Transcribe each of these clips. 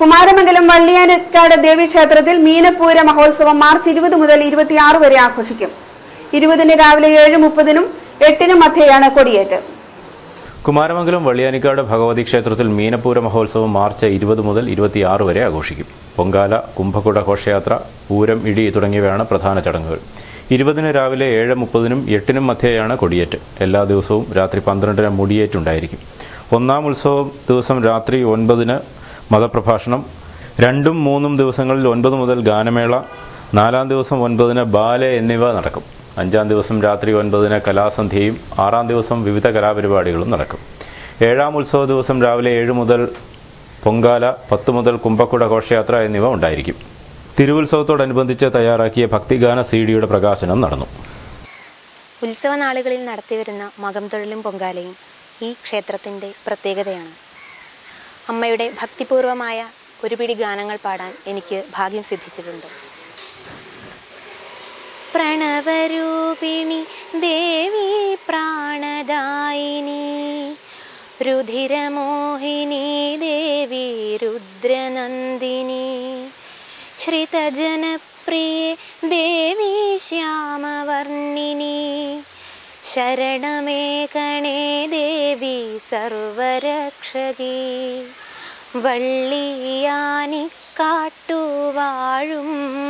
കുമാരമംഗലം വള്ളിയാനക്കാട് ദേവീക്ഷേത്രത്തിൽ മീനപ്പൂര മഹോത്സവം മാർച്ച് ഇരുപത് മുതൽ ഇരുപത്തിയാറ് വരെ ആഘോഷിക്കും. ഇരുപതിന് രാവിലെ ഏഴ് മുപ്പതിനും എട്ടിനും മധ്യയാണ് കൊടിയേറ്റ്. കുമാരമംഗലം വള്ളിയാനിക്കാട് ഭഗവതി ക്ഷേത്രത്തിൽ മീനപ്പൂര മഹോത്സവം മാർച്ച് ഇരുപത് മുതൽ ഇരുപത്തിയാറ് വരെ ആഘോഷിക്കും. പൊങ്കാല കുംഭക്കുട ഘോഷയാത്ര പൂരം ഇടി തുടങ്ങിയവയാണ് പ്രധാന ചടങ്ങുകൾ. ഇരുപതിന് രാവിലെ ഏഴ് മുപ്പതിനും എട്ടിനും മധ്യയാണ് കൊടിയേറ്റ്. എല്ലാ ദിവസവും രാത്രി പന്ത്രണ്ടിന് മുടിയേറ്റുണ്ടായിരിക്കും ഒന്നാം ഉത്സവം ദിവസം രാത്രി ഒൻപതിന് മതപ്രഭാഷണം. രണ്ടും മൂന്നും ദിവസങ്ങളിൽ ഒൻപത് മുതൽ ഗാനമേള. നാലാം ദിവസം ഒൻപതിന് ബാലെ എന്നിവ നടക്കും. അഞ്ചാം ദിവസം രാത്രി ഒൻപതിന് കലാസന്ധ്യയും. ആറാം ദിവസം വിവിധ കലാപരിപാടികളും നടക്കും. ഏഴാം ഉത്സവ ദിവസം രാവിലെ ഏഴ് മുതൽ പൊങ്കാല പത്ത് മുതൽ കുമ്പക്കുട ഘോഷയാത്ര എന്നിവ ഉണ്ടായിരിക്കും. തിരുവുത്സവത്തോടനുബന്ധിച്ച് തയ്യാറാക്കിയ ഭക്തിഗാന സി ഡിയുടെ പ്രകാശനം നടന്നു. ഉത്സവ നാളുകളിൽ നടത്തിവരുന്ന മകം തൊഴിലും പൊങ്കാലയും ഈ ക്ഷേത്രത്തിന്റെ പ്രത്യേകതയാണ്. അമ്മയുടെ ഭക്തിപൂർവമായ ഒരു പിടി ഗാനങ്ങൾ പാടാൻ എനിക്ക് ഭാഗ്യം സിദ്ധിച്ചിട്ടുണ്ട്. പ്രണവരൂപിണി ദേവി പ്രാണദായിനി രുധിരമോഹിനി ദേവി രുദ്രനന്ദിനി ശ്രിതജനപ്രിയ ദേവി ശ്യാമവർണിനി ശരണമേകണേ ദേവി സർവരക്ഷകി വള്ളിയാനിക്കാട്ടുവാഴും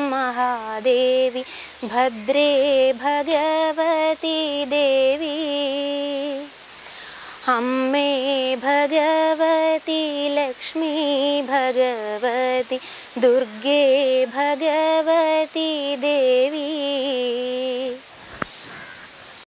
മഹാദേവി ഭദ്രേ ഭഗവതി ദേവി അമ്മേ ഭഗവതി ലക്ഷ്മി ഭഗവതി ദുർഗേ ഭഗവതി ദേവി